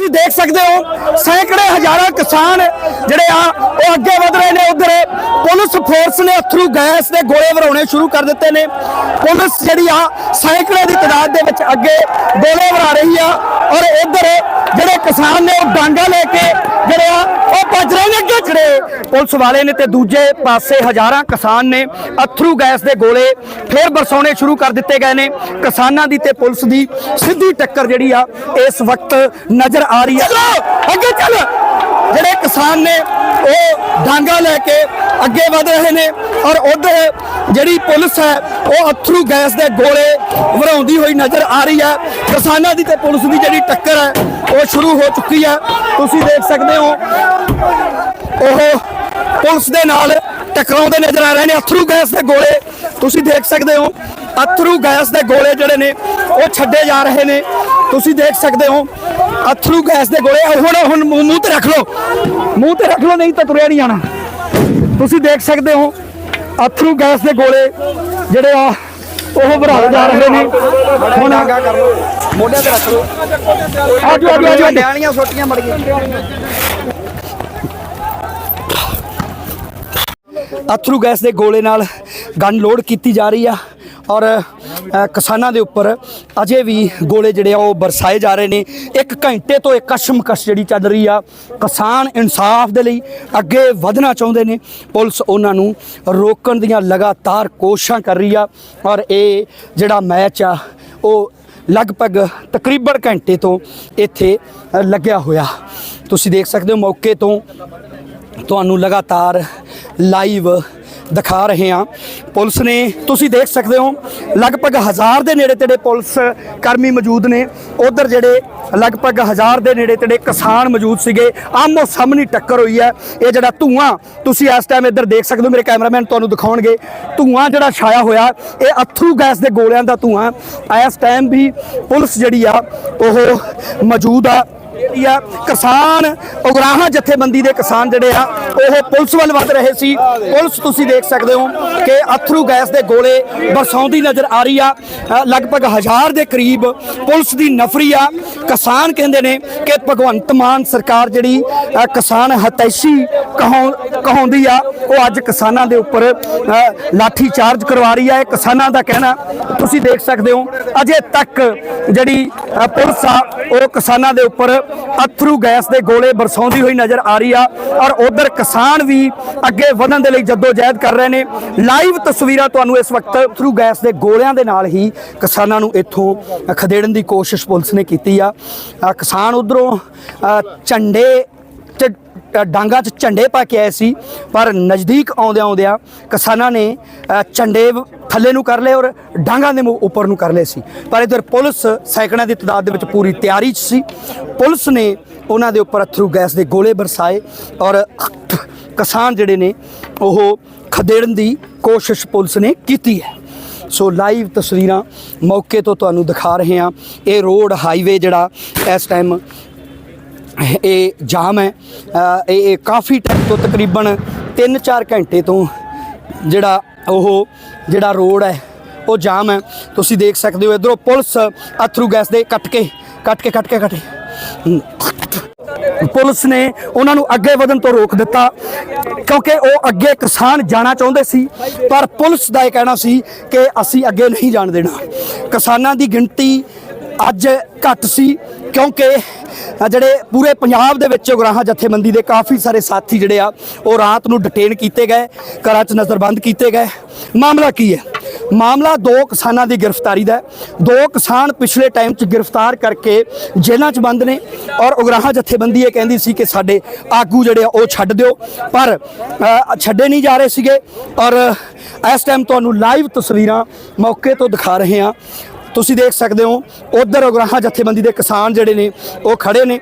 ਤੁਸੀਂ ਦੇਖ ਸਕਦੇ ਹੋ, ਸੈਂਕੜੇ ਹਜ਼ਾਰਾਂ ਕਿਸਾਨ ਜਿਹੜੇ ਆ, ਉਹ ਅੱਗੇ ਵਧ ਰਹੇ ਨੇ ਉਧਰ। ਪੁਲਿਸ ਫੋਰਸ ਨੇ ਅਥਰੂ ਗੈਸ ਦੇ ਗੋਲੇ ਵਰਾਉਣੇ ਸ਼ੁਰੂ ਕਰ ਦਿੱਤੇ ਨੇ। ਪੁਲਿਸ ਜਿਹੜੀ ਆ, ਸੈਂਕੜੇ ਦੀ ਤਾਦਾਦ ਦੇ ਵਿੱਚ ਅੱਗੇ ਗੋਲੇ ਵਰਾ ਰਹੀ ਆ। ਔਰ ਇਧਰ ਜਿਹੜੇ ਕਿਸਾਨ ਨੇ ਉਹ ਡਾਂਗਾ ਲੈ ਕੇ ਜਿਹੜੇ ਆ, ਉਹ ਭੱਜ ਰਹੇ ਨੇ ਅੱਗੇ ਜਿਹੜੇ ਪੁਲਿਸ ਵਾਲੇ ਨੇ ਤੇ ਦੂਜੇ ਪਾਸੇ ਹਜ਼ਾਰਾਂ ਕਿਸਾਨ ਨੇ ਅਥਰੂ ਗੈਸ ਦੇ ਗੋਲੇ ਫੇਰ ਬਰਸਾਉਣੇ ਸ਼ੁਰੂ ਕਰ ਦਿੱਤੇ ਗਏ ਨੇ। ਕਿਸਾਨਾਂ ਦੀ ਤੇ ਪੁਲਿਸ ਦੀ ਸਿੱਧੀ ਟੱਕਰ ਜਿਹੜੀ ਆ, ਇਸ ਵਕਤ ਨਜ਼ਰ ਆ ਰਹੀ ਹੈ। ਅੱਗੇ ਚੱਲ। ਜਿਹੜੇ ਕਿਸਾਨ ਨੇ ਉਹ ਡਾਂਗਾ ਲੈ ਕੇ ਅੱਗੇ ਵਧ ਰਹੇ ਨੇ ਔਰ ਉਧਰ ਜਿਹੜੀ ਪੁਲਿਸ ਹੈ, ਉਹ ਅਥਰੂ ਗੈਸ ਦੇ ਗੋਲੇ ਵਰਾਉਂਦੀ ਹੋਈ ਨਜ਼ਰ ਆ ਰਹੀ ਹੈ। ਕਿਸਾਨਾਂ ਦੀ ਤੇ ਪੁਲਿਸ ਦੀ ਜਿਹੜੀ ਟੱਕਰ ਹੈ, ਉਹ ਸ਼ੁਰੂ ਹੋ ਚੁੱਕੀ ਹੈ। ਤੁਸੀਂ ਦੇਖ ਸਕਦੇ ਹੋ, ਉਹ ਪੁਲਿਸ ਦੇ ਨਾਲ ਟਕਰਾਉਂਦੇ ਨਜ਼ਰ ਆ ਰਹੇ ਨੇ। ਅਥਰੂ ਗੈਸ ਦੇ ਗੋਲੇ, ਤੁਸੀਂ ਦੇਖ ਸਕਦੇ ਹੋ, ਅਥਰੂ ਗੈਸ ਦੇ ਗੋਲੇ ਜਿਹੜੇ ਨੇ, ਉਹ ਛੱਡੇ ਜਾ ਰਹੇ ਨੇ। ਤੁਸੀਂ ਦੇਖ ਸਕਦੇ ਹੋ, ਅਥਰੂ ਗੈਸ ਦੇ ਗੋਲੇ, ਹੁਣ ਹੁਣ ਮੂੰਹ ਮੂੰਹ ਤੇ ਰੱਖ ਲਓ। ਮੂੰਹ ਤੇ ਰੱਖ ਲਓ, ਨਹੀਂ ਤਾਂ ਤੁਰਿਆ ਨਹੀਂ ਜਾਣਾ। ਤੁਸੀਂ ਦੇਖ ਸਕਦੇ ਹੋ ਅਥਰੂ ਗੈਸ ਦੇ ਗੋਲੇ ਜਿਹੜੇ ਆ ਉਹ ਭਰਾਏ ਜਾ ਰਹੇ ਨੇ। ਹੁਣ ਕਰ ਲਓ। ਮੋਢਿਆਂ ਤੇ ਰੱਖ ਲਓ ਆਜੋ ਆਜੋ ਆਜੋ। ਨਿਆਣੀਆਂ ਛੋਟੀਆਂ ਮੜ ਗਈਆਂ। ਅਥਰੂ ਗੈਸ ਦੇ ਗੋਲੇ ਨਾਲ ਗਨ ਲੋਡ ਕੀਤੀ ਜਾ ਰਹੀ ਆ। ਔਰ ਕਿਸਾਨਾਂ ਦੇ ਉੱਪਰ ਅਜੇ ਵੀ ਗੋਲੇ ਜਿਹੜੇ ਆ ਉਹ ਬਰਸਾਏ ਜਾ ਰਹੇ ਨੇ। ਇੱਕ ਘੰਟੇ ਤੋਂ ਇਹ ਕਸ਼ਮਕਸ਼ ਜਿਹੜੀ ਚੱਲ ਰਹੀ ਆ, ਕਿਸਾਨ ਇਨਸਾਫ ਦੇ ਲਈ ਅੱਗੇ ਵਧਣਾ ਚਾਹੁੰਦੇ ਨੇ। ਪੁਲਿਸ ਉਹਨਾਂ ਨੂੰ ਰੋਕਣ ਦੀਆਂ ਲਗਾਤਾਰ ਕੋਸ਼ਿਸ਼ਾਂ ਕਰ ਰਹੀ ਆ ਔਰ ਇਹ ਜਿਹੜਾ ਮੈਚ ਆ, ਉਹ ਲਗਭਗ ਤਕਰੀਬਨ ਘੰਟੇ ਤੋਂ ਇੱਥੇ ਲੱਗਿਆ ਹੋਇਆ। ਤੁਸੀਂ ਦੇਖ ਸਕਦੇ ਹੋ ਮੌਕੇ ਤੋਂ ਤੁਹਾਨੂੰ ਲਗਾਤਾਰ ਲਾਈਵ ਦਿਖਾ ਰਹੇ ਹਾਂ। ਪੁਲਿਸ ਨੇ, ਤੁਸੀਂ ਦੇਖ ਸਕਦੇ ਹੋ, ਲਗਭਗ ਹਜ਼ਾਰ ਦੇ ਨੇੜੇ ਤੇੜੇ ਪੁਲਿਸ ਕਰਮੀ ਮੌਜੂਦ ਨੇ। ਉਧਰ ਜਿਹੜੇ ਲਗਭਗ ਹਜ਼ਾਰ ਦੇ ਨੇੜੇ ਤੇੜੇ ਕਿਸਾਨ ਮੌਜੂਦ ਸੀਗੇ, ਆਮੋ ਸਾਹਮਣੀ ਟੱਕਰ ਹੋਈ ਹੈ। ਇਹ ਜਿਹੜਾ ਧੂਆਂ, ਤੁਸੀਂ ਇਸ ਟਾਈਮ ਇੱਧਰ ਦੇਖ ਸਕਦੇ ਹੋ, ਮੇਰੇ ਕੈਮਰਾਮੈਨ ਤੁਹਾਨੂੰ ਦਿਖਾਉਣਗੇ। ਧੂਆਂ ਜਿਹੜਾ ਛਾਇਆ ਹੋਇਆ, ਇਹ ਅਥਰੂ ਗੈਸ ਦੇ ਗੋਲਿਆਂ ਦਾ ਧੂਆਂ। ਇਸ ਟਾਈਮ ਵੀ ਪੁਲਿਸ ਜਿਹੜੀ ਆ, ਉਹ ਮੌਜੂਦ ਆ। ਜਿਹੜੀ ਆ। ਕਿਸਾਨ ਉਗਰਾਹਾਂ ਜਥੇਬੰਦੀ ਦੇ ਕਿਸਾਨ ਜਿਹੜੇ ਆ ਉਹ ਪੁਲਿਸ ਵੱਲ ਵੱਧ ਰਹੇ ਸੀ। ਪੁਲਿਸ ਤੁਸੀਂ ਦੇਖ ਸਕਦੇ ਹੋ ਕਿ ਅਥਰੂ ਗੈਸ ਦੇ ਗੋਲੇ ਬਰਸਾਉਂਦੀ ਨਜ਼ਰ ਆ ਰਹੀ ਆ। ਲਗਭਗ ਹਜ਼ਾਰ ਦੇ ਕਰੀਬ ਪੁਲਿਸ ਦੀ ਨਫਰੀ ਆ। ਕਿਸਾਨ ਕਹਿੰਦੇ ਨੇ ਕਿ ਭਗਵੰਤ ਮਾਨ ਸਰਕਾਰ ਜਿਹੜੀ ਕਿਸਾਨ ਹਤੈਸ਼ੀ ਕਹਾਉ- ਕਹਾਉਂਦੀ ਆ ਉਹ ਅੱਜ ਕਿਸਾਨਾਂ ਦੇ ਉੱਪਰ ਅ, ਲਾਠੀ ਚਾਰਜ ਕਰਵਾ ਰਹੀ ਆ। ਇਹ ਕਿਸਾਨਾਂ ਦਾ ਕਹਿਣਾ ਤੁਸੀਂ ਦੇਖ ਸਕਦੇ ਹੋ। ਅਜੇ ਤੱਕ ਜਿਹੜੀ ਪੁਲਿਸ ਆ ਉਹ ਕਿਸਾਨਾਂ ਦੇ ਉੱਪਰ ਅਥਰੂ ਗੈਸ ਦੇ ਗੋਲੇ ਬਰਸਾਉਂਦੀ ਹੋਈ ਨਜ਼ਰ ਆ ਰਹੀ ਆ ਔਰ ਉਧਰ ਕਿਸਾਨ ਵੀ ਅੱਗੇ ਵਧਣ ਦੇ ਲਈ ਜਦੋਜਹਿਦ ਕਰ ਰਹੇ ਨੇ। ਲਾਈਵ ਤਸਵੀਰਾਂ ਤੁਹਾਨੂੰ ਇਸ ਵਕਤ ਅਥਰੂ ਗੈਸ ਦੇ ਗੋਲਿਆਂ ਦੇ ਨਾਲ ਹੀ ਕਿਸਾਨਾਂ ਨੂੰ ਇੱਥੋਂ ਖਦੇੜਨ ਦੀ ਕੋਸ਼ਿਸ਼ ਪੁਲਿਸ ਨੇ ਕੀਤੀ ਆ। ਕਿਸਾਨ ਉਧਰੋਂ ਝੰਡੇ ਡਾਂਗਾ 'ਚ ਝੰਡੇ ਪਾ ਕੇ ਆਏ ਸੀ, ਪਰ ਨਜ਼ਦੀਕ ਆਉਂਦਿਆਂ ਆਉਂਦਿਆਂ ਕਿਸਾਨਾਂ ਨੇ ਝੰਡੇ ਥੱਲੇ ਨੂੰ ਕਰ ਲਏ ਔਰ ਡਾਂਗਾ ਦੇ ਮੂੰਹ ਉੱਪਰ ਨੂੰ ਕਰ ਲਏ ਸੀ। ਪਰ ਇਧਰ ਪੁਲਿਸ ਸੈਕੜਾਂ ਦੀ ਤਾਦਾਦ ਦੇ ਵਿੱਚ ਪੂਰੀ ਤਿਆਰੀ 'ਚ ਸੀ। ਪੁਲਿਸ ਨੇ ਉਹਨਾਂ ਦੇ ਉੱਪਰ ਅਥਰੂ ਗੈਸ ਦੇ ਗੋਲੇ ਬਰਸਾਏ ਔਰ ਕਿਸਾਨ ਜਿਹੜੇ ਨੇ, ਉਹ ਖਦੇੜਨ ਦੀ ਕੋਸ਼ਿਸ਼ ਪੁਲਿਸ ਨੇ ਕੀਤੀ ਹੈ। ਸੋ ਲਾਈਵ ਤਸਵੀਰਾਂ ਮੌਕੇ ਤੋਂ ਤੁਹਾਨੂੰ ਦਿਖਾ ਰਹੇ ਹਾਂ। ਇਹ ਰੋਡ ਹਾਈਵੇ ਜਿਹੜਾ ਇਸ ਟਾਈਮ ਇਹ ਜਾਮ ਹੈ। ਇਹ ਕਾਫੀ ਟਾਈਮ ਤੋਂ ਤਕਰੀਬਨ 3-4 ਘੰਟੇ ਤੋਂ ਜਿਹੜਾ ਉਹ, ਜਿਹੜਾ ਰੋਡ ਹੈ, ਉਹ ਜਾਮ ਹੈ। ਤੁਸੀਂ ਦੇਖ ਸਕਦੇ ਹੋ ਇਧਰੋਂ ਪੁਲਿਸ ਅਥਰੂ ਗੈਸ ਦੇ ਕੱਟ ਕੇ ਕੱਟ ਕੇ ਕੱਟ ਕੇ, ਕੱਟ ਪੁਲਿਸ ਨੇ ਉਹਨਾਂ ਨੂੰ ਅੱਗੇ ਵਧਣ ਤੋਂ ਰੋਕ ਦਿੱਤਾ, ਕਿਉਂਕਿ ਉਹ ਅੱਗੇ ਕਿਸਾਨ ਜਾਣਾ ਚਾਹੁੰਦੇ ਸੀ, ਪਰ ਪੁਲਿਸ ਦਾ ਇਹ ਕਹਿਣਾ ਸੀ ਕਿ ਅਸੀਂ ਅੱਗੇ ਨਹੀਂ ਜਾਣ ਦੇਣਾ। ਕਿਸਾਨਾਂ ਦੀ ਗਿਣਤੀ ਅੱਜ ਘੱਟ ਸੀ, ਕਿਉਂਕਿ ਜਿਹੜੇ ਪੂਰੇ ਪੰਜਾਬ ਦੇ ਵਿੱਚ ਉਗਰਾਹਾਂ ਜਥੇਬੰਦੀ ਦੇ ਕਾਫੀ ਸਾਰੇ ਸਾਥੀ ਜਿਹੜੇ ਆ, ਉਹ ਰਾਤ ਨੂੰ ਡਿਟੇਨ ਕੀਤੇ ਗਏ, ਘਰਾਂ 'ਚ ਨਜ਼ਰਬੰਦ ਕੀਤੇ ਗਏ। ਮਾਮਲਾ ਕੀ ਹੈ? ਮਾਮਲਾ ਦੋ ਕਿਸਾਨਾਂ ਦੀ ਗ੍ਰਿਫਤਾਰੀ ਦਾ ਦੋ ਕਿਸਾਨ ਪਿਛਲੇ ਟਾਈਮ 'ਚ ਗ੍ਰਿਫਤਾਰ ਕਰਕੇ ਜੇਲ੍ਹਾਂ 'ਚ ਬੰਦ ਨੇ ਔਰ ਉਗਰਾਹਾਂ ਜਥੇਬੰਦੀ ਇਹ ਕਹਿੰਦੀ ਸੀ ਕਿ ਸਾਡੇ ਆਗੂ ਜਿਹੜੇ ਆ, ਉਹ ਛੱਡ ਦਿਓ। ਪਰ ਛੱਡੇ ਨਹੀਂ ਜਾ ਰਹੇ ਸੀਗੇ ਔਰ ਇਸ ਟਾਈਮ ਤੁਹਾਨੂੰ ਲਾਈਵ ਤਸਵੀਰਾਂ ਮੌਕੇ ਤੋਂ ਦਿਖਾ ਰਹੇ ਹਾਂ। ਤੁਸੀਂ ਦੇਖ ਸਕਦੇ ਹੋ ਉਧਰ ਉਗਰਾਹਾਂ ਜਥੇਬੰਦੀ ਦੇ ਕਿਸਾਨ ਜਿਹੜੇ ਨੇ ਉਹ ਖੜੇ ਨੇ।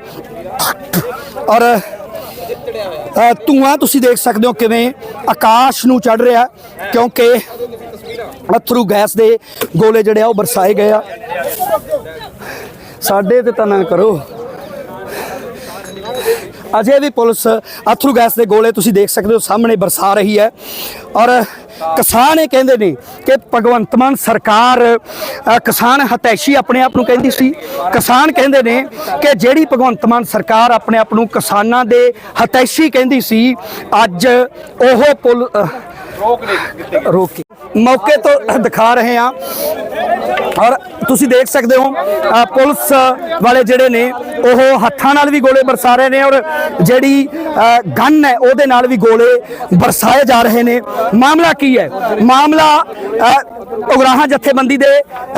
ਔਰ ਅ, ਧੂਆਂ ਤੁਸੀਂ ਦੇਖ ਸਕਦੇ ਹੋ ਕਿਵੇਂ ਆਕਾਸ਼ ਨੂੰ ਚੜ ਰਿਹਾ ਕਿਉਂਕਿ ਅਥਰੂ ਗੈਸ ਦੇ ਗੋਲੇ ਜਿਹੜੇ ਆ ਉਹ ਬਰਸਾਏ ਗਏ ਆ। ਸਾਡੇ ਤੇ ਤਾਂ ਨਾ ਕਰੋ। ਅਜੇ ਵੀ ਪੁਲਿਸ ਅਥਰੂ ਗੈਸ ਦੇ ਗੋਲੇ ਤੁਸੀਂ ਦੇਖ ਸਕਦੇ ਹੋ, ਸਾਹਮਣੇ ਬਰਸਾ ਰਹੀ ਹੈ। ਔਰ ਕਿਸਾਨ ਇਹ ਕਹਿੰਦੇ ਨੇ ਕਿ ਭਗਵੰਤ ਮਾਨ ਸਰਕਾਰ ਕਿਸਾਨ ਹਤੈਸ਼ੀ ਆਪਣੇ ਆਪ ਨੂੰ ਕਹਿੰਦੀ ਸੀ। ਕਿਸਾਨ ਕਹਿੰਦੇ ਨੇ ਕਿ ਜਿਹੜੀ ਭਗਵੰਤ ਮਾਨ ਸਰਕਾਰ ਆਪਣੇ ਆਪ ਨੂੰ ਕਿਸਾਨਾਂ ਦੇ ਹਤੈਸ਼ੀ ਕਹਿੰਦੀ ਸੀ, ਅੱਜ ਉਹ ਪੁਲ ਅ, ਰੋਕ ਕੇ। ਮੌਕੇ ਤੋਂ ਦਿਖਾ ਰਹੇ ਹਾਂ। ਔਰ ਤੁਸੀਂ ਦੇਖ ਸਕਦੇ ਹੋ ਪੁਲਿਸ ਵਾਲੇ ਜਿਹੜੇ ਨੇ ਉਹ ਹੱਥਾਂ ਨਾਲ ਵੀ ਗੋਲੇ ਬਰਸਾ ਰਹੇ ਨੇ ਔਰ ਜਿਹੜੀ ਗਨ ਹੈ ਉਹਦੇ ਨਾਲ ਵੀ ਗੋਲੇ ਬਰਸਾਏ ਜਾ ਰਹੇ ਨੇ। ਮਾਮਲਾ ਕੀ ਹੈ? ਮਾਮਲਾ ਉਗਰਾਹਾਂ ਜਥੇਬੰਦੀ ਦੇ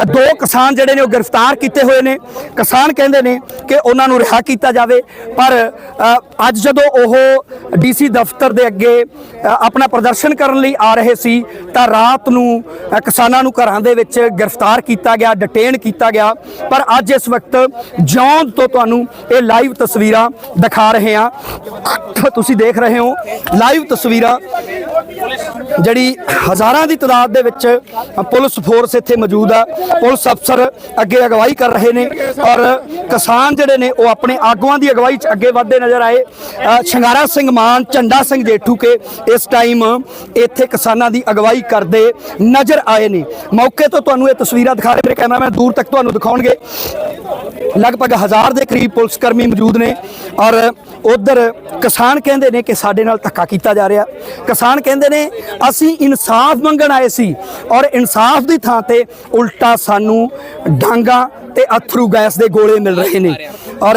ਦੋ ਕਿਸਾਨ ਜਿਹੜੇ ਨੇ ਉਹ ਗ੍ਰਿਫਤਾਰ ਕੀਤੇ ਹੋਏ ਨੇ। ਕਿਸਾਨ ਕਹਿੰਦੇ ਨੇ ਕਿ ਉਹਨਾਂ ਨੂੰ ਰਿਹਾ ਕੀਤਾ ਜਾਵੇ ਪਰ ਅੱਜ ਜਦੋਂ ਉਹ ਡੀਸੀ ਦਫ਼ਤਰ ਦੇ ਅੱਗੇ ਆਪਣਾ ਪ੍ਰਦਰਸ਼ਨ ਕਰਨ ਲਈ ਆ ਰਹੇ ਸੀ, ਤਾਂ ਰਾਤ ਨੂੰ ਕਿਸਾਨਾਂ ਨੂੰ ਘਰਾਂ ਦੇ ਵਿੱਚ ਗ੍ਰਿਫਤਾਰ ਕੀਤਾ ਗਿਆ ਡਿਟੇਨ ਕੀਤਾ ਗਿਆ। ਪਰ ਅੱਜ ਇਸ ਵਕਤ ਜੌਂਦ ਤੋਂ ਤੁਹਾਨੂੰ ਇਹ ਲਾਈਵ ਤਸਵੀਰਾਂ ਦਿਖਾ ਰਹੇ ਹਾਂ। ਤੁਸੀਂ ਦੇਖ ਰਹੇ ਹੋ ਲਾਈਵ ਤਸਵੀਰਾਂ, ਜਿਹੜੀ ਹਜ਼ਾਰਾਂ ਦੀ ਤਾਦਾਦ ਦੇ ਵਿੱਚ ਪੁਲਿਸ ਫੋਰਸ ਇੱਥੇ ਮੌਜੂਦ ਆ। ਪੁਲਿਸ ਅਫਸਰ ਅੱਗੇ ਅਗਵਾਈ ਕਰ ਰਹੇ ਨੇ ਔਰ ਕਿਸਾਨ ਜਿਹੜੇ ਨੇ, ਉਹ ਆਪਣੇ ਆਗੂਆਂ ਦੀ ਅਗਵਾਈ 'ਚ ਅੱਗੇ ਵਧਦੇ ਨਜ਼ਰ ਆਏ। ਸ਼ਿੰਗਾਰਾ ਸਿੰਘ ਮਾਨ, ਝੰਡਾ ਸਿੰਘ ਜੇਠੂ ਕੇ ਇਸ ਟਾਈਮ ਇੱਥੇ ਕਿਸਾਨਾਂ ਦੀ ਅਗਵਾਈ ਕਰਦੇ ਨਜ਼ਰ ਆਏ ਨੇ। ਮੌਕੇ ਤੋਂ ਤੁਹਾਨੂੰ ਇਹ ਤਸਵੀਰਾਂ ਦਿਖਾ ਰਹੇ ਮੇਰੇ ਕੈਮਰਾਮੈਨ ਦੂਰ ਤੱਕ ਤੁਹਾਨੂੰ ਦਿਖਾਉਣਗੇ। ਲਗਭਗ ਹਜ਼ਾਰ ਦੇ ਕਰੀਬ ਪੁਲਿਸ ਕਰਮੀ ਮੌਜੂਦ ਨੇ ਔਰ ਉਧਰ ਕਿਸਾਨ ਕਹਿੰਦੇ ਨੇ ਕਿ ਸਾਡੇ ਨਾਲ ਧੱਕਾ ਕੀਤਾ ਜਾ ਰਿਹਾ। ਕਿਸਾਨ ਕਹਿੰਦੇ ਨੇ, ਅਸੀਂ ਇਨਸਾਫ ਮੰਗਣ ਆਏ ਸੀ ਔਰ ਇਨਸਾਫ ਦੀ ਥਾਂ ਤੇ ਉਲਟਾ ਸਾਨੂੰ ਡਾਂਗਾ ਤੇ ਅਥਰੂ ਗੈਸ ਦੇ ਗੋਲੇ ਮਿਲ ਰਹੇ ਨੇ। ਔਰ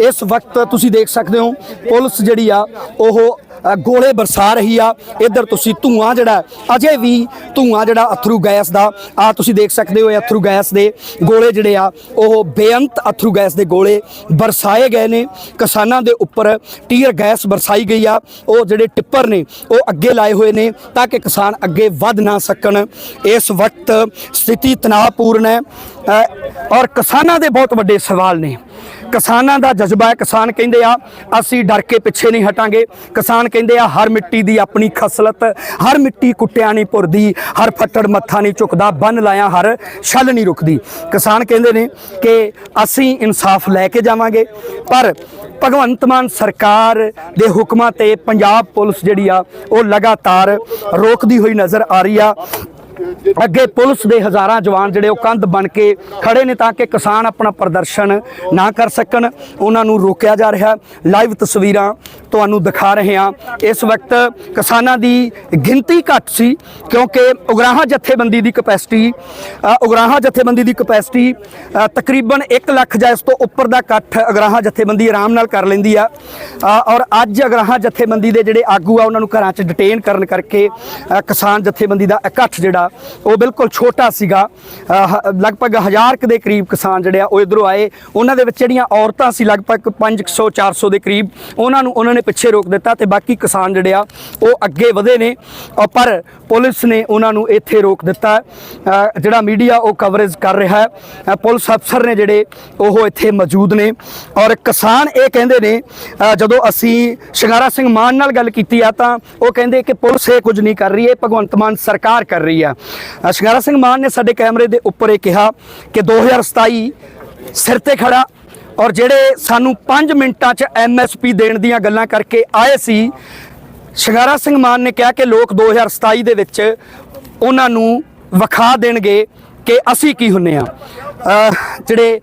ਇਸ ਵਕਤ ਤੁਸੀਂ ਦੇਖ ਸਕਦੇ ਹੋ, ਪੁਲਿਸ ਜਿਹੜੀ ਆ, ਉਹ ਗੋਲੇ ਬਰਸਾ ਰਹੀ ਆ। ਇੱਧਰ ਤੁਸੀਂ ਧੂਆਂ ਜਿਹੜਾ, ਅਜੇ ਵੀ ਧੂਆਂ ਜਿਹੜਾ ਅਥਰੂ ਗੈਸ ਦਾ, ਆ ਤੁਸੀਂ ਦੇਖ ਸਕਦੇ ਹੋ ਇਹ ਅਥਰੂ ਗੈਸ ਦੇ ਗੋਲੇ ਜਿਹੜੇ ਆ, ਉਹ ਬੇਅੰਤ ਅਥਰੂ ਗੈਸ ਦੇ ਗੋਲੇ ਬਰਸਾਏ ਗਏ ਨੇ। ਕਿਸਾਨਾਂ ਦੇ ਉੱਪਰ ਟੀਅਰ ਗੈਸ ਬਰਸਾਈ ਗਈ ਆ। ਉਹ ਜਿਹੜੇ ਟਿੱਪਰ ਨੇ, ਉਹ ਅੱਗੇ ਲਾਏ ਹੋਏ ਨੇ ਤਾਂ ਕਿ ਕਿਸਾਨ ਅੱਗੇ ਵੱਧ ਨਾ ਸਕਣ। ਇਸ ਵਕਤ ਸਥਿਤੀ ਤਣਾਅਪੂਰਨ ਹੈ ਔਰ ਕਿਸਾਨਾਂ ਦੇ ਬਹੁਤ ਵੱਡੇ ਸਵਾਲ ਨੇ। ਕਿਸਾਨਾਂ ਦਾ ਜਜ਼ਬਾ ਹੈ। ਕਿਸਾਨ ਕਹਿੰਦੇ ਆ, ਅਸੀਂ ਡਰ ਕੇ ਪਿੱਛੇ ਨਹੀਂ ਹਟਾਂਗੇ। ਕਿਸਾਨ ਕਹਿੰਦੇ ਆ, ਹਰ ਮਿੱਟੀ ਦੀ ਆਪਣੀ ਖਸਲਤ, ਹਰ ਮਿੱਟੀ ਕੁੱਟਿਆ ਨਹੀਂ ਪੁਰਦੀ, ਹਰ ਫੱਟੜ ਮੱਥਾ ਨਹੀਂ ਝੁਕਦਾ, ਬੰਨ ਲਾਇਆ ਹਰ ਛਲ ਨਹੀਂ ਰੁਕਦੀ। ਕਿਸਾਨ ਕਹਿੰਦੇ ਨੇ ਕਿ ਅਸੀਂ ਇਨਸਾਫ ਲੈ ਕੇ ਜਾਵਾਂਗੇ, ਪਰ ਭਗਵੰਤ ਮਾਨ ਸਰਕਾਰ ਦੇ ਹੁਕਮਾਂ ਤੇ ਪੰਜਾਬ ਪੁਲਿਸ ਜਿਹੜੀ ਆ, ਉਹ ਲਗਾਤਾਰ ਰੋਕਦੀ ਹੋਈ ਨਜ਼ਰ ਆ ਰਹੀ ਆ। ਅੱਗੇ ਪੁਲਿਸ ਦੇ ਹਜ਼ਾਰਾਂ ਜਵਾਨ ਜਿਹੜੇ ਉਹ ਕੰਧ ਬਣ ਕੇ ਖੜੇ ਨੇ ਤਾਂ ਕਿ ਕਿਸਾਨ ਆਪਣਾ ਪ੍ਰਦਰਸ਼ਨ ਨਾ ਕਰ ਸਕਣ। ਉਹਨਾਂ ਨੂੰ ਰੋਕਿਆ ਜਾ ਰਿਹਾ। ਲਾਈਵ ਤਸਵੀਰਾਂ ਤੁਹਾਨੂੰ ਦਿਖਾ ਰਹੇ ਹਾਂ। ਇਸ ਵਕਤ ਕਿਸਾਨਾਂ ਦੀ ਗਿਣਤੀ ਘੱਟ ਸੀ ਕਿਉਂਕਿ ਉਗਰਾਹਾਂ ਜਥੇਬੰਦੀ ਦੀ ਕਪੈਸਿਟੀ ਉਗਰਾਹਾਂ ਜਥੇਬੰਦੀ ਦੀ ਕਪੈਸਿਟੀ ਤਕਰੀਬਨ 1 ਲੱਖ ਜਾਂ ਇਸ ਤੋਂ ਉੱਪਰ ਦਾ ਇਕੱਠ ਉਗਰਾਹਾਂ ਜਥੇਬੰਦੀ ਆਰਾਮ ਨਾਲ ਕਰ ਲੈਂਦੀ ਆ। ਔਰ ਅੱਜ ਉਗਰਾਹਾਂ ਜਥੇਬੰਦੀ ਦੇ ਜਿਹੜੇ ਆਗੂ ਆ, ਉਹਨਾਂ ਨੂੰ ਘਰਾਂ 'ਚ ਡਿਟੇਨ ਕਰਨ ਕਰਕੇ ਕਿਸਾਨ ਜਥੇਬੰਦੀ ਦਾ ਇਕੱਠ ਜਿਹੜਾ ਉਹ ਬਿਲਕੁਲ ਛੋਟਾ ਸੀਗਾ। ਹ- ਲਗਭਗ ਹਜ਼ਾਰ ਕੁ ਦੇ ਕਰੀਬ ਕਿਸਾਨ ਜਿਹੜੇ ਆ ਉਹ ਇਧਰੋਂ ਆਏ। ਉਹਨਾਂ ਦੇ ਵਿੱਚ ਜਿਹੜੀਆਂ ਔਰਤਾਂ ਸੀ ਲਗਭਗ 500 400 ਦੇ ਕਰੀਬ ਉਹਨਾਂ ਨੂੰ ਉਹਨਾਂ ਨੇ ਪਿੱਛੇ ਰੋਕ ਦਿੱਤਾ ਤੇ ਬਾਕੀ ਕਿਸਾਨ ਜਿਹੜੇ ਆ ਉਹ ਅੱਗੇ ਵਧੇ ਨੇ। ਅ, ਪਰ ਪੁਲਿਸ ਨੇ ਉਹਨਾਂ ਨੂੰ ਇੱਥੇ ਰੋਕ ਦਿੱਤਾ। ਜਿਹੜਾ ਮੀਡੀਆ ਉਹ ਕਵਰੇਜ ਕਰ ਰਿਹਾ ਹੈ ਪੁਲਿਸ ਅਫਸਰ ਨੇ ਜਿਹੜੇ ਉਹ ਇੱਥੇ ਮੌਜੂਦ ਨੇ। ਔਰ ਕਿਸਾਨ ਇਹ ਕਹਿੰਦੇ ਨੇ ਜਦੋਂ ਅਸੀਂ ਸ਼ਿੰਗਾਰਾ ਸਿੰਘ ਮਾਨ ਨਾਲ ਗੱਲ ਕੀਤੀ ਆ ਤਾਂ ਉਹ ਕਹਿੰਦੇ ਕਿ ਪੁਲਿਸ ਇਹ ਕੁਝ ਨਹੀਂ ਕਰ ਰਹੀ ਹੈ ਭਗਵੰਤ ਮਾਨ ਸਰਕਾਰ ਕਰ ਰਹੀ ਆ। ਅ, ਸ਼ਿੰਗਾਰਾ ਸਿੰਘ ਮਾਨ ਨੇ ਸਾਡੇ ਕੈਮਰੇ ਦੇ ਉੱਪਰ ਇਹ ਕਿਹਾ ਕਿ 2027 ਸਿਰ ਤੇ ਖੜਾ ਔਰ ਜਿਹੜੇ ਸਾਨੂੰ 5 ਮਿੰਟਾਂ 'ਚ ਐਮਐਸਪੀ ਦੇਣ ਦੀਆਂ ਗੱਲਾਂ ਕਰਕੇ ਆਏ ਸੀ ਸ਼ਿੰਗਾਰਾ ਸਿੰਘ ਮਾਨ ਨੇ ਕਿਹਾ ਕਿ ਲੋਕ 2027 ਦੇ ਵਿੱਚ ਉਹਨਾਂ ਨੂੰ ਵਿਖਾ ਦੇਣਗੇ ਕਿ ਅਸੀਂ ਕੀ ਹੁੰਨੇ ਆ। ਜਿਹੜੇ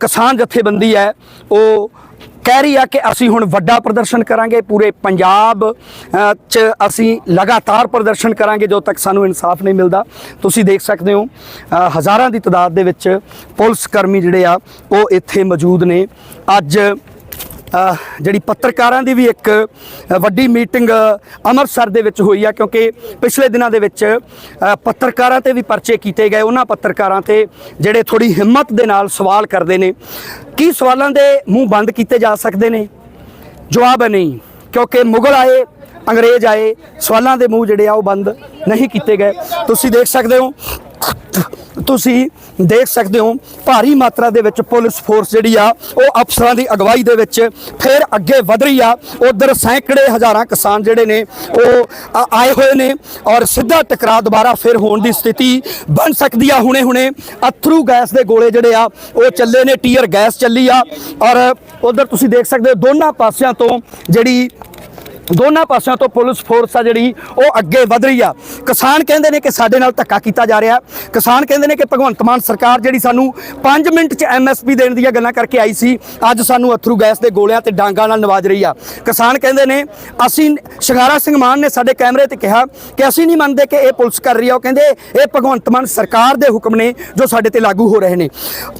ਕਿਸਾਨ ਜਥੇਬੰਦੀ ਹੈ ਉਹ ਕਹਿ ਰਹੀ ਆ ਕਿ ਅਸੀਂ ਹੁਣ ਵੱਡਾ ਪ੍ਰਦਰਸ਼ਨ ਕਰਾਂਗੇ, ਪੂਰੇ ਪੰਜਾਬ 'ਚ ਅਸੀਂ ਲਗਾਤਾਰ ਪ੍ਰਦਰਸ਼ਨ ਕਰਾਂਗੇ, ਜਦੋਂ ਤੱਕ ਸਾਨੂੰ ਇਨਸਾਫ ਨਹੀਂ ਮਿਲਦਾ। ਤੁਸੀਂ ਦੇਖ ਸਕਦੇ ਹੋ ਹਜ਼ਾਰਾਂ ਦੀ ਤਾਦਾਦ ਦੇ ਵਿੱਚ ਪੁਲਿਸ ਕਰਮੀ ਜਿਹੜੇ ਆ, ਉਹ ਇੱਥੇ ਮੌਜੂਦ ਨੇ। ਅੱਜ ਜਿਹੜੀ ਪੱਤਰਕਾਰਾਂ ਦੀ ਵੀ ਇੱਕ ਵੱਡੀ ਮੀਟਿੰਗ ਅੰਮ੍ਰਿਤਸਰ ਦੇ ਵਿੱਚ ਹੋਈ ਆ, ਕਿਉਂਕਿ ਪਿਛਲੇ ਦਿਨਾਂ ਦੇ ਵਿੱਚ ਪੱਤਰਕਾਰਾਂ ਤੇ ਵੀ ਪਰਚੇ ਕੀਤੇ ਗਏ। ਉਹਨਾਂ ਪੱਤਰਕਾਰਾਂ ਤੇ ਜਿਹੜੇ ਥੋੜੀ ਹਿੰਮਤ ਦੇ ਨਾਲ ਸਵਾਲ ਕਰਦੇ ਨੇ, ਕੀ ਸਵਾਲਾਂ ਦੇ ਮੂੰਹ ਬੰਦ ਕੀਤੇ ਜਾ ਸਕਦੇ ਨੇ? ਜਵਾਬ ਹੈ ਨਹੀਂ, ਕਿਉਂਕਿ ਮੁਗਲ ਆਏ, ਅੰਗਰੇਜ਼ ਆਏ, ਸਵਾਲਾਂ ਦੇ ਮੂੰਹ ਜਿਹੜੇ ਆ ਉਹ ਬੰਦ ਨਹੀਂ ਕੀਤੇ ਗਏ। ਤੁਸੀਂ ਦੇਖ ਸਕਦੇ ਹੋ ਤੁਸੀਂ ਦੇਖ ਸਕਦੇ ਹੋ, ਭਾਰੀ ਮਾਤਰਾ ਦੇ ਵਿੱਚ ਪੁਲਿਸ ਫੋਰਸ ਜਿਹੜੀ ਆ, ਉਹ ਅਫਸਰਾਂ ਦੀ ਅਗਵਾਈ ਦੇ ਵਿੱਚ ਫਿਰ ਅੱਗੇ ਵਧ ਰਹੀ ਆ। ਉਧਰ ਸੈਂਕੜੇ ਹਜ਼ਾਰਾਂ ਕਿਸਾਨ ਜਿਹੜੇ ਨੇ, ਉਹ ਆਏ ਹੋਏ ਨੇ ਔਰ ਸਿੱਧਾ ਟਕਰਾਅ ਦੁਬਾਰਾ ਫਿਰ ਹੋਣ ਦੀ ਸਥਿਤੀ ਬਣ ਸਕਦੀ ਆ ਹੁਣੇ ਹੁਣੇ ਅਥਰੂ ਗੈਸ ਦੇ ਗੋਲੇ ਜਿਹੜੇ ਆ, ਉਹ ਚੱਲੇ ਨੇ, ਟੀਅਰ ਗੈਸ ਚੱਲੀ ਆ ਔਰ ਉਧਰ ਤੁਸੀਂ ਦੇਖ ਸਕਦੇ ਹੋ, ਦੋਨਾਂ ਪਾਸਿਆਂ ਤੋਂ ਜਿਹੜੀ ਦੋਨਾਂ ਪਾਸਿਆਂ ਤੋਂ ਪੁਲਿਸ ਫੋਰਸ ਆ ਜਿਹੜੀ, ਉਹ ਅੱਗੇ ਵਧ ਰਹੀ ਆ। ਕਿਸਾਨ ਕਹਿੰਦੇ ਨੇ ਕਿ ਸਾਡੇ ਨਾਲ ਧੱਕਾ ਕੀਤਾ ਜਾ ਰਿਹਾ। ਕਿਸਾਨ ਕਹਿੰਦੇ ਨੇ ਕਿ ਭਗਵੰਤ ਮਾਨ ਸਰਕਾਰ ਜਿਹੜੀ ਸਾਨੂੰ 5 ਮਿੰਟ 'ਚ ਐਮਐਸਪੀ ਦੇਣ ਦੀਆਂ ਗੱਲਾਂ ਕਰਕੇ ਆਈ ਸੀ, ਅੱਜ ਸਾਨੂੰ ਅਥਰੂ ਗੈਸ ਦੇ ਗੋਲਿਆਂ ਤੇ ਡਾਂਗਾਂ ਨਾਲ ਨਵਾਜ ਰਹੀ ਆ। ਕਿਸਾਨ ਕਹਿੰਦੇ ਨੇ, ਅਸੀਂ ਸ਼ਿੰਗਾਰਾ ਸਿੰਘ ਮਾਨ ਨੇ ਸਾਡੇ ਕੈਮਰੇ ਤੇ ਕਿਹਾ ਕਿ ਅਸੀਂ ਨਹੀਂ ਮੰਨਦੇ ਕਿ ਇਹ ਪੁਲਿਸ ਕਰ ਰਹੀ ਆ। ਉਹ ਕਹਿੰਦੇ, ਇਹ ਭਗਵੰਤ ਮਾਨ ਸਰਕਾਰ ਦੇ ਹੁਕਮ ਨੇ ਜੋ ਸਾਡੇ ਤੇ ਲਾਗੂ ਹੋ ਰਹੇ ਨੇ।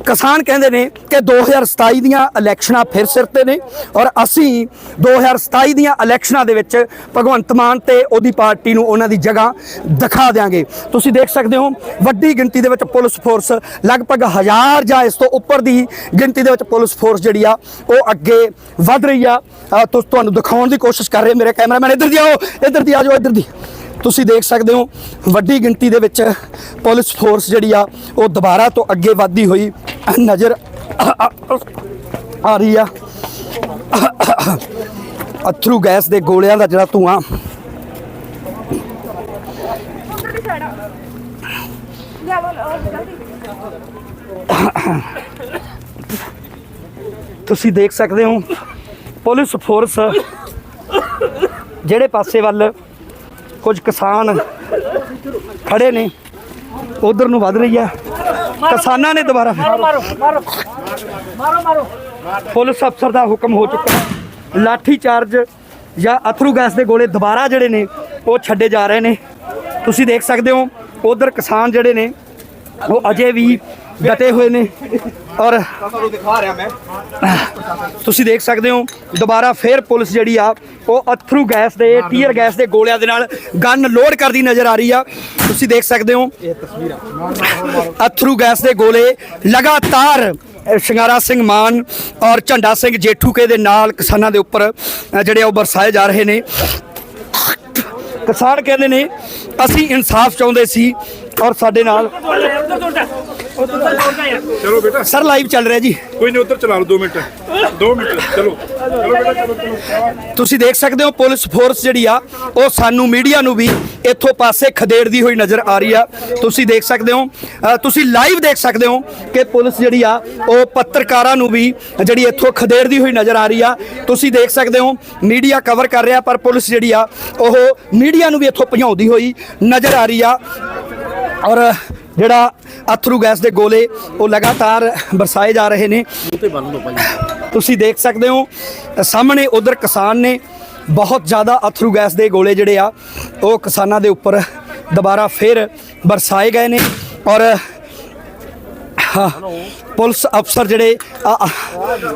ਕਿਸਾਨ ਕਹਿੰਦੇ ਨੇ ਕਿ 2027 ਦੀਆਂ ਇਲੈਕਸ਼ਨਾਂ ਫਿਰ ਸਿਰ ਤੇ ਨੇ ਔਰ ਅਸੀਂ 2027 ਦੀਆਂ ਇਲੈਕਸ਼ਨਾਂ ਦੇ ਵਿੱਚ ਭਗਵੰਤ ਮਾਨ ਤੇ ਉਹਦੀ ਪਾਰਟੀ ਨੂੰ ਉਹਨਾਂ ਦੀ ਜਗ੍ਹਾ ਦਿਖਾ ਦਿਆਂਗੇ। ਤੁਸੀਂ ਦੇਖ ਸਕਦੇ ਹੋ ਵੱਡੀ ਗਿਣਤੀ ਦੇ ਵਿੱਚ ਪੁਲਿਸ ਫੋਰਸ ਲਗਭਗ ਹਜ਼ਾਰ ਜਾਂ ਇਸ ਤੋਂ ਉੱਪਰ ਦੀ ਗਿਣਤੀ ਦੇ ਵਿੱਚ ਪੁਲਿਸ ਫੋਰਸ ਜਿਹੜੀ ਆ ਉਹ ਅੱਗੇ ਵੱਧ ਰਹੀ ਆ। ਅ, ਤੁਹਾਨੂੰ ਦਿਖਾਉਣ ਦੀ ਕੋਸ਼ਿਸ਼ ਕਰ ਰਹੇ ਮੇਰੇ ਕੈਮਰਾਮੈਨ ਇੱਧਰ ਦੀ ਆਓ ਇੱਧਰ ਦੀ ਆ ਜਾਓ ਇੱਧਰ ਦੀ। ਤੁਸੀਂ ਦੇਖ ਸਕਦੇ ਹੋ ਵੱਡੀ ਗਿਣਤੀ ਦੇ ਵਿੱਚ ਪੁਲਿਸ ਫੋਰਸ ਜਿਹੜੀ ਆ ਉਹ ਦੁਬਾਰਾ ਤੋਂ ਅੱਗੇ ਵਧਦੀ ਹੋਈ ਨਜ਼ਰ ਆ ਰਹੀ ਆ। ਅਥਰੂ ਗੈਸ ਦੇ ਗੋਲਿਆਂ ਦਾ ਜਿਹੜਾ ਧੂਆਂ। ਤੁਸੀਂ ਦੇਖ ਸਕਦੇ ਹੋ ਪੁਲਿਸ ਫੋਰਸ ਜਿਹੜੇ ਪਾਸੇ ਵੱਲ ਕੁਝ ਕਿਸਾਨ ਖੜੇ ਨੇ ਉਧਰ ਨੂੰ ਵੱਧ ਰਹੀ ਆ ਕਿਸਾਨਾਂ ਨੇ ਦੁਬਾਰਾ ਮਾਰੋ ਮਾਰੋ ਮਾਰੋ। ਮਾਰੋ ਪੁਲਿਸ ਅਫਸਰ ਦਾ ਹੁਕਮ ਹੋ ਚੁੱਕਾ ਲਾਠੀ ਚਾਰਜ ਜਾਂ ਅਥਰੂ ਗੈਸ ਦੇ ਗੋਲੇ ਦੁਬਾਰਾ ਜਿਹੜੇ ਨੇ, ਉਹ ਛੱਡੇ ਜਾ ਰਹੇ ਨੇ। ਤੁਸੀਂ ਦੇਖ ਸਕਦੇ ਹੋ, ਉਧਰ ਕਿਸਾਨ ਜਿਹੜੇ ਨੇ, ਉਹ ਅਜੇ ਵੀ ਡਟੇ ਹੋਏ ਨੇ ਔਰ ਤੁਹਾਨੂੰ ਦਿਖਾ ਰਿਹਾ ਮੈਂ ਤੁਸੀਂ ਦੇਖ ਸਕਦੇ ਹੋ, ਦੁਬਾਰਾ ਫੇਰ ਪੁਲਿਸ ਜਿਹੜੀ ਆ, ਉਹ ਅਥਰੂ ਗੈਸ ਦੇ, ਟੀਅਰ ਗੈਸ ਦੇ ਗੋਲਿਆਂ ਦੇ ਨਾਲ ਗਨ ਲੋਡ ਕਰਦੀ ਨਜ਼ਰ ਆ ਰਹੀ ਆ। ਤੁਸੀਂ ਦੇਖ ਸਕਦੇ ਹੋ ਇਹ ਤਸਵੀਰਾਂ ਅਥਰੂ ਗੈਸ ਦੇ ਗੋਲੇ ਲਗਾਤਾਰ ਸ਼ਿੰਗਾਰਾ ਸਿੰਘ ਮਾਨ ਔਰ ਝੰਡਾ ਸਿੰਘ ਜੇਠੂਕੇ ਦੇ ਨਾਲ ਕਿਸਾਨਾਂ ਦੇ ਉੱਪਰ ਜਿਹੜੇ ਉਹ ਬਰਸਾਏ ਜਾ ਰਹੇ ਨੇ। ਕਿਸਾਨ ਕਹਿੰਦੇ ਨੇ ਅਸੀਂ ਇਨਸਾਫ ਚਾਹੁੰਦੇ ਸੀ ਔਰ ਸਾਡੇ ਨਾਲ ਚਲੋ ਬੇਟਾ। ਸਰ ਲਾਈਵ ਚੱਲ ਰਿਹਾ ਜੀ। ਕੋਈ ਨਹੀਂ ਉੱਧਰ ਚਲਾ ਲਓ 2 ਮਿੰਟ। 2 ਮਿੰਟ ਚਲੋ। ਚਲੋ ਬੇਟਾ ਚਲੋ ਤੁਸੀਂ ਦੇਖ ਸਕਦੇ ਹੋ ਪੁਲਿਸ ਫੋਰਸ ਜਿਹੜੀ ਆ ਉਹ ਸਾਨੂੰ ਮੀਡੀਆ ਨੂੰ ਵੀ ਇੱਥੋਂ ਪਾਸੇ ਖਦੇੜਦੀ ਹੋਈ ਨਜ਼ਰ ਆ ਰਹੀ ਆ। ਤੁਸੀਂ ਦੇਖ ਸਕਦੇ ਹੋ ਤੁਸੀਂ ਲਾਈਵ ਦੇਖ ਸਕਦੇ ਹੋ ਕਿ ਪੁਲਿਸ ਜਿਹੜੀ ਆ ਉਹ ਪੱਤਰਕਾਰਾਂ ਨੂੰ ਵੀ ਜਿਹੜੀ ਇੱਥੋਂ ਖਦੇੜਦੀ ਹੋਈ ਨਜ਼ਰ ਆ ਰਹੀ ਆ। ਤੁਸੀਂ ਦੇਖ ਸਕਦੇ ਹੋ ਮੀਡੀਆ ਕਵਰ ਕਰ ਰਿਹਾ ਪਰ ਪੁਲਿਸ ਜਿਹੜੀ ਆ ਉਹ ਮੀਡੀਆ ਨੂੰ ਵੀ ਇੱਥੋਂ ਭਜਾਉਂਦੀ ਹੋਈ ਨਜ਼ਰ ਆ ਰਹੀ ਆ। ਔਰ ਜਿਹੜਾ ਅਥਰੂ ਗੈਸ ਦੇ ਗੋਲੇ ਉਹ ਲਗਾਤਾਰ ਬਰਸਾਏ ਜਾ ਰਹੇ ਨੇ। ਤੁਸੀਂ ਦੇਖ ਸਕਦੇ ਹੋ ਸਾਹਮਣੇ ਉਧਰ ਕਿਸਾਨ ਨੇ ਬਹੁਤ ਜ਼ਿਆਦਾ ਅਥਰੂ ਗੈਸ ਦੇ ਗੋਲੇ ਜਿਹੜੇ ਆ, ਉਹ ਕਿਸਾਨਾਂ ਦੇ ਉੱਪਰ ਦੁਬਾਰਾ ਫੇਰ ਬਰਸਾਏ ਗਏ ਨੇ ਔਰ ਪੁਲਿਸ ਅਫਸਰ ਜਿਹੜੇ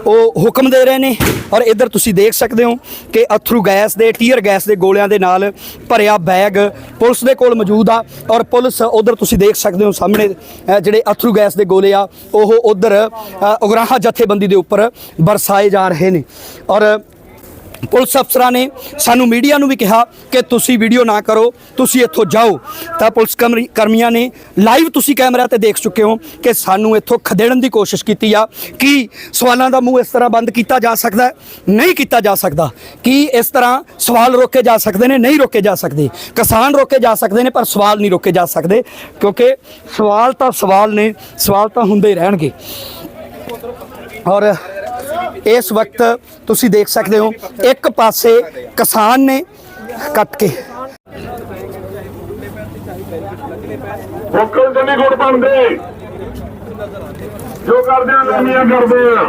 ਉਹ ਹੁਕਮ ਦੇ ਰਹੇ ਨੇ ਔਰ ਇੱਧਰ ਤੁਸੀਂ ਦੇਖ ਸਕਦੇ ਹੋ ਕਿ ਅਥਰੂ ਗੈਸ ਦੇ, ਟੀਅਰ ਗੈਸ ਦੇ ਗੋਲਿਆਂ ਦੇ ਨਾਲ ਭਰਿਆ ਬੈਗ ਪੁਲਿਸ ਦੇ ਕੋਲ ਮੌਜੂਦ ਆ ਔਰ ਪੁਲਿਸ ਉਧਰ ਤੁਸੀਂ ਦੇਖ ਸਕਦੇ ਹੋ ਸਾਹਮਣੇ ਜਿਹੜੇ ਅਥਰੂ ਗੈਸ ਦੇ ਗੋਲੇ ਆ, ਉਹ ਉਧਰ ਉਗਰਾਹਾ ਜਥੇਬੰਦੀ ਦੇ ਉੱਪਰ ਬਰਸਾਏ ਜਾ ਰਹੇ ਨੇ ਔਰ ਪੁਲਿਸ ਅਫਸਰਾਂ ਨੇ ਸਾਨੂੰ ਮੀਡੀਆ ਨੂੰ ਵੀ ਕਿਹਾ ਕਿ ਤੁਸੀਂ ਵੀਡੀਓ ਨਾ ਕਰੋ, ਤੁਸੀਂ ਇੱਥੋਂ ਜਾਓ। ਤਾਂ ਪੁਲਿਸ ਕਰਮੀ- ਕਰਮੀਆਂ ਨੇ ਲਾਈਵ ਤੁਸੀਂ ਕੈਮਰਾ ਤੇ ਦੇਖ ਚੁੱਕੇ ਹੋ ਕਿ ਸਾਨੂੰ ਇੱਥੋਂ ਖਦੇੜਨ ਦੀ ਕੋਸ਼ਿਸ਼ ਕੀਤੀ ਆ। ਕੀ ਸਵਾਲਾਂ ਦਾ ਮੂੰਹ ਇਸ ਤਰ੍ਹਾਂ ਬੰਦ ਕੀਤਾ ਜਾ ਸਕਦਾ ਹੈ? ਨਹੀਂ ਕੀਤਾ ਜਾ ਸਕਦਾ। ਕੀ ਇਸ ਤਰ੍ਹਾਂ ਸਵਾਲ ਰੋਕੇ ਜਾ ਸਕਦੇ ਨੇ? ਨਹੀਂ ਰੋਕੇ ਜਾ ਸਕਦੇ। ਕਿਸਾਨ ਰੋਕੇ ਜਾ ਸਕਦੇ ਨੇ, ਪਰ ਸਵਾਲ ਨਹੀਂ ਰੋਕੇ ਜਾ ਸਕਦੇ, ਕਿਉਂਕਿ ਸਵਾਲ ਤਾਂ ਸਵਾਲ ਨੇ, ਸਵਾਲ ਤਾਂ ਹੁੰਦੇ ਹੀ ਰਹਿਣਗੇ। ਔਰ ਇਸ ਵਕਤ ਤੁਸੀਂ ਦੇਖ ਸਕਦੇ ਹੋ, ਇੱਕ ਪਾਸੇ ਕਿਸਾਨ ਨੇ ਕੱਟ ਕੇ। ਮੁੱਕਲ ਤੇ ਨਹੀਂ ਗੁੜ ਬਣਦੇ। ਜੋ ਕਰਦੇ ਆ ਲਾਮੀਆਂ ਕਰਦੇ ਆ।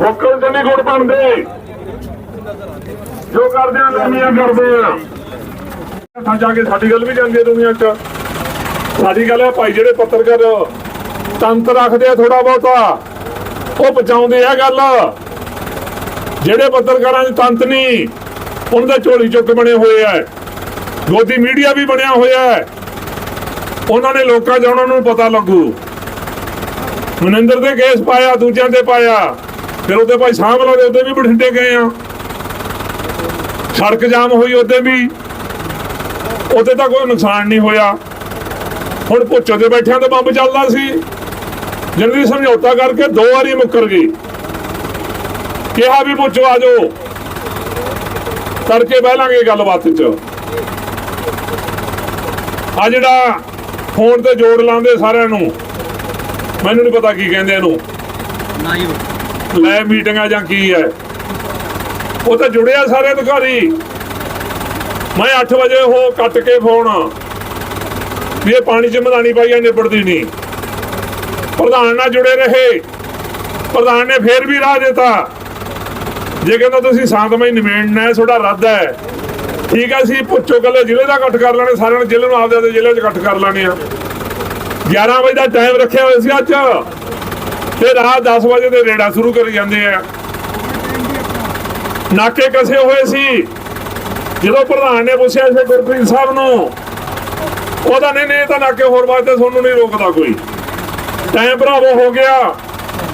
ਮੁੱਕਲ ਤੇ ਨਹੀਂ ਗੁੜ ਬਣਦੇ। ਜੋ ਕਰਦੇ ਆ ਲਾਮੀਆਂ ਕਰਦੇ ਆ। ਤਾਂ ਜਾ ਕੇ ਸਾਡੀ ਗੱਲ ਵੀ ਜਾਂਦੀ ਹੈ ਦੁਨੀਆ 'ਚ। ਸਾਡੀ ਗੱਲ ਹੈ ਭਾਈ ਜਿਹੜੇ ਪੱਤਰਕਾਰ ਤੰਤ ਰੱਖਦੇ ਆ ਥੋੜਾ ਬਹੁਤਾ। ਉਹ ਬਚਾਉਂਦੇ ਆ ਗੱਲ। ਜਿਹੜੇ ਪੱਤਰਕਾਰਾਂ 'ਚ ਤੰਤ ਨਹੀਂ ਉਹਨਾਂ ਦੇ ਝੋਲੀ ਚੁੱਕ ਬਣੇ ਹੋਏ ਆ। ਗੋਦੀ ਮੀਡੀਆ ਵੀ ਬਣਿਆ ਹੋਇਆ ਹੈ। ਉਹਨਾਂ ਨੇ ਲੋਕਾਂ 'ਚ ਉਹਨਾਂ ਨੂੰ ਪਤਾ ਲੱਗੂ। ਮਨਿੰਦਰ ਦੇ ਕੇਸ ਪਾਇਆ, ਦੂਜਿਆਂ ਤੇ ਪਾਇਆ। ਫਿਰ ਉਹਦੇ ਭਾਈ ਸਾਹਮਣੇ ਦੇ ਉੱਤੇ ਵੀ ਬਠਿੰਡੇ ਗਏ ਆ। ਸੜਕ ਜਾਮ ਹੋਈ ਉਹਦੇ ਵੀ। ਉੱਥੇ ਤਾਂ ਕੋਈ ਨੁਕਸਾਨ ਨਹੀਂ ਹੋਇਆ। ਹੁਣ ਪੁੱਛੋ ਤੇ ਬੈਠਿਆਂ ਤੇ ਬੰਬ ਚੱਲਦਾ ਸੀ। ਜਿੰਦੀ ਸਮਝੌਤਾ ਕਰਕੇ ਦੋ ਵਾਰੀ ਮੁੱਕਰ ਗਈ। ਕਿਹਾ ਵੀ ਪੁੱਛੋ ਆ ਜਾਓ। ਕਰਕੇ ਬਹਿ ਲਾਂਗੇ ਗੱਲਬਾਤ ਚ। ਆ ਜਿਹੜਾ ਫੋਨ ਤੇ ਜੋੜ ਲਾਉਂਦੇ ਸਾਰਿਆਂ ਨੂੰ ਮੈਨੂੰ ਨਹੀਂ ਪਤਾ ਕੀ ਕਹਿੰਦੇ ਇਹਨੂੰ। ਲੈ ਮੀਟਿੰਗਾਂ ਜਾਂ ਕੀ ਹੈ। ਉਹ ਤਾਂ ਜੁੜਿਆ ਸਾਰੇ ਅਧਿਕਾਰੀ ਮੈਂ 8 ਵਜੇ ਉਹ ਕੱਟ ਕੇ ਫੋਨ ਵੀ ਇਹ ਪਾਣੀ ਚ ਮਦਾਨੀ ਪਾਈਆ ਨਿਬੜਦੀ ਨਹੀਂ ਪ੍ਰਧਾਨ ਨਾਲ ਜੁੜੇ ਰਹੇ। ਪ੍ਰਧਾਨ ਨੇ ਫੇਰ ਵੀ ਰਾਹ ਦਿੱਤਾ। ਜੇ ਕਹਿੰਦਾ ਤੁਸੀਂ ਸ਼ਾਂਤਮਈ ਨਿਬੇੜਨਾ ਹੈ, ਤੁਹਾਡਾ ਰੱਦ ਹੈ। ਠੀਕ ਹੈ, ਅਸੀਂ ਪੁੱਛੋ ਕੱਲੇ ਜ਼ਿਲ੍ਹੇ ਦਾ ਇਕੱਠ ਕਰ ਲੈਣੇ, ਸਾਰਿਆਂ ਨੇ ਜ਼ਿਲ੍ਹੇ ਨੂੰ ਆਪਦੇ ਆਪਦੇ ਜ਼ਿਲ੍ਹੇ 'ਚ ਇਕੱਠ ਕਰ ਲੈਣੇ ਆ। 11 ਵਜੇ ਦਾ ਟਾਈਮ ਰੱਖਿਆ ਹੋਇਆ ਸੀ ਅੱਜ। ਤੇ ਰਾਤ 10 ਵਜੇ ਦੇ ਰੇੜਾ ਸ਼ੁਰੂ ਕਰੀ ਜਾਂਦੇ ਆ। ਨਾਕੇ ਕਸੇ ਹੋਏ ਸੀ। ਜਦੋਂ ਪ੍ਰਧਾਨ ਨੇ ਪੁੱਛਿਆ ਸੀ ਗੁਰਪ੍ਰੀਤ ਸਾਹਿਬ ਨੂੰ ਉਹਦਾ ਨਹੀਂ ਨਹੀਂ ਤਾਂ ਨਾਕੇ ਹੋਰ ਵਾਸਤੇ ਤੁਹਾਨੂੰ ਨਹੀਂ ਰੋਕਦਾ ਕੋਈ। ਟਾਈਮ ਭਰਾਵੋ ਹੋ ਗਿਆ।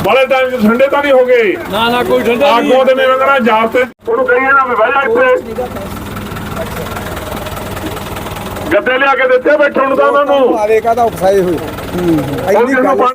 ਬੜੇ ਟਾਈਮ ਚ ਠੰਡੇ ਤਾਂ ਨਹੀਂ ਹੋ ਗਏ। ਨਾ ਨਾ ਕੋਈ ਠੰਡਾ ਆਗੂ ਤੇ ਮੇਰੇ ਨਾਲ ਜਾਬ ਤੇ। ਉਹਨੂੰ ਕਹੀਏ ਨਾ ਵੀ ਬਹਿ ਜਾ ਇੱਥੇ। ਗੱਦੇ ਲਿਆ ਕੇ ਦਿੱਤੇ ਬੈਠਣ ਨੂੰ ਤਾਂ ਉਹਨਾਂ ਨੂੰ। ਆਵੇ ਕਾਹਦਾ ਉਕਸਾਏ ਹੋਏ ਹੁਣ ਇੰਨੀ ਗੱਲ